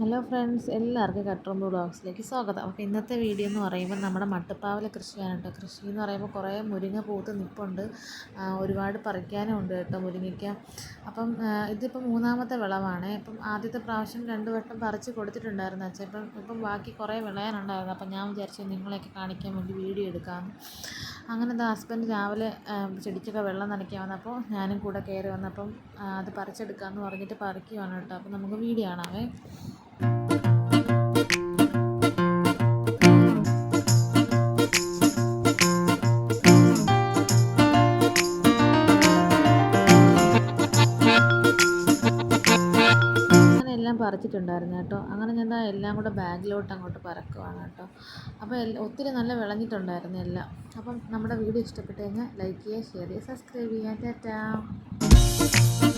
Hello friends എല്ലാവർക്കും കട്ട്റൂമ്പ് ബ്ലോഗ്സിലേക്ക് സ്വാഗതം. അപ്പോൾ ഇന്നത്തെ വീഡിയോ എന്ന് പറയുമ്പോൾ നമ്മുടെ മട്ടുപ്പാവല കൃഷിയാണ് കേട്ടോ. കൃഷി എന്ന് പറയുമ്പോൾ കുറേ മുരിങ്ങ പൂത്ത് നിൽപ്പുണ്ട് ഒരുപാട് പറിക്കാനും ഉണ്ട് കേട്ടോ മുരിങ്ങയ്ക്ക. അപ്പം ഇതിപ്പോൾ ഇതിപ്പം മൂന്നാമത്തെ വിളവാണ്. ഇപ്പം ആദ്യത്തെ പ്രാവശ്യം രണ്ട് വട്ടം പറിച്ച് കൊടുത്തിട്ടുണ്ടായിരുന്നു അച്ഛൻ ഇപ്പം ഇപ്പം ബാക്കി കുറേ വിളയാനുണ്ടായിരുന്നു. അപ്പം ഞാൻ വിചാരിച്ചു നിങ്ങളെയൊക്കെ കാണിക്കാൻ വേണ്ടി വീഡിയോ എടുക്കാം അങ്ങനെ എന്താ ഹസ്ബൻഡ് രാവിലെ ചെടിച്ചൊക്കെ വെള്ളം നനയ്ക്കാൻ വന്നപ്പോൾ ഞാനും കൂടെ കയറി വന്നപ്പം അത് പറിച്ചെടുക്കാമെന്ന് പറഞ്ഞിട്ട് പറിക്കുവാണ് കേട്ടോ. അപ്പം നമുക്ക് വീഡിയോ കാണാവേ. എല്ലാം പറിച്ചിട്ടുണ്ടായിരുന്നു കേട്ടോ. അങ്ങനെ ഞാൻ എല്ലാം കൂടെ ബാഗിലോട്ട് അങ്ങോട്ട് പറക്കുവാണ് കേട്ടോ. അപ്പോൾ ഒത്തിരി നല്ല വിളഞ്ഞിട്ടുണ്ടായിരുന്നു എല്ലാം. അപ്പം നമ്മുടെ വീഡിയോ ഇഷ്ടപ്പെട്ട് കഴിഞ്ഞാൽ ലൈക്ക് ചെയ്യുക ഷെയർ ചെയ്യുക സബ്സ്ക്രൈബ് ചെയ്യുക. ടാറ്റാ.